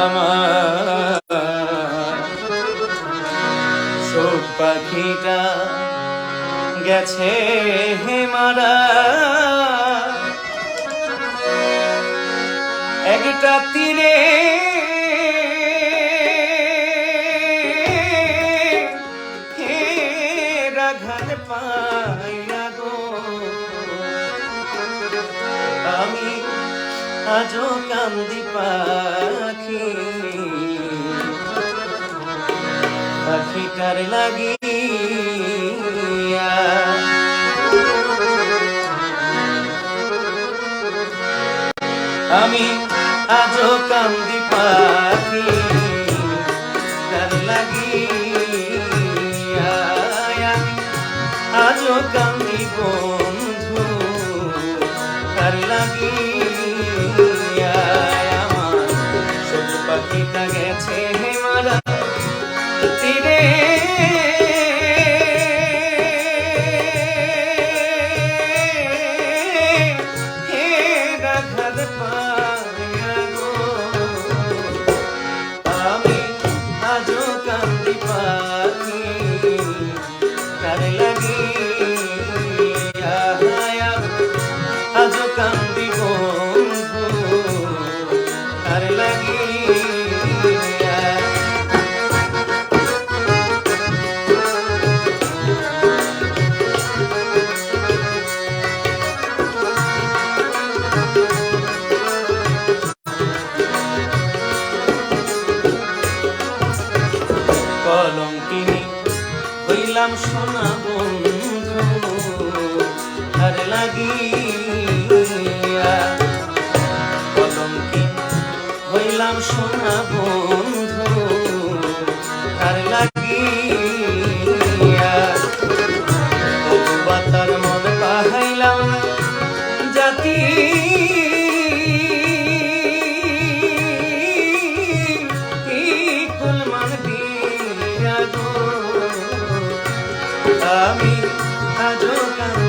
আমার শোক পাখিটা গেছে হে মারা। একটা তীরে আজও কান্দি পাখি। পাখিটার লাগিয়া আমি আজও কান্দি পাখি। তার লাগিয়া আজও কান্দি বন্ধু। তার লাগিয়া গেছে হে মারা তীরে। হে রাঘাত হইলাম সোনা বন্ধু কলঙ্কিনী হইলাম সোনা বন্ধু। আজও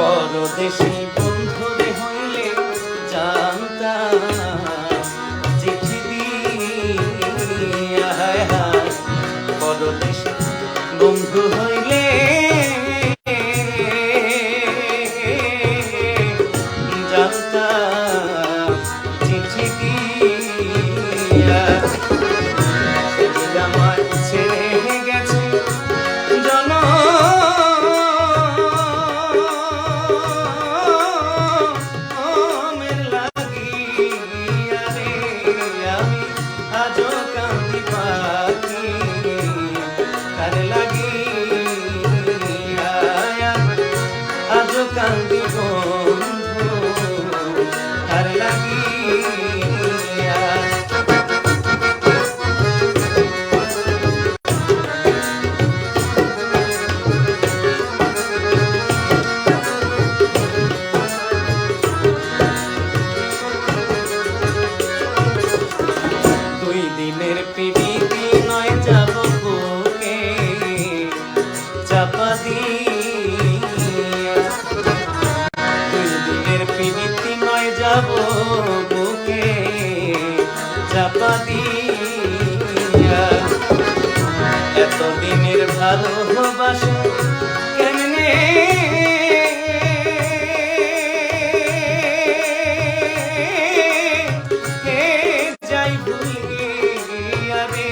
পরদেশি বন্ধুরে হইলে জানতাম চিঠি দিয়া হায় বন্ধু হইলে আমি আজও কান্দি পাখি তার লাগিয়া আজও কান্দি বন্ধু তার লাগিয়া এতদিনের ভালোবাসা কেমনে? যাই ভুলিয়া রে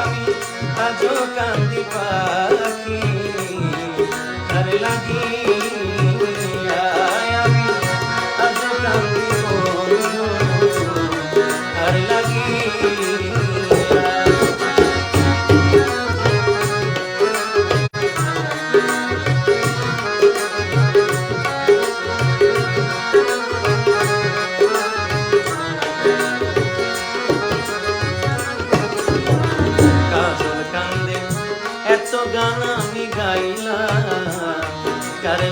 আমি আজও কান্দি পাখি। আর লাগিয়া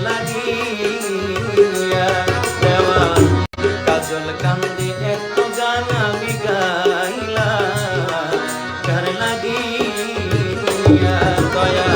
লাগিয়া দেওয়া কাজল কান্দে এত গান আমি গাইলাম। গান লাগিয়া দয়া।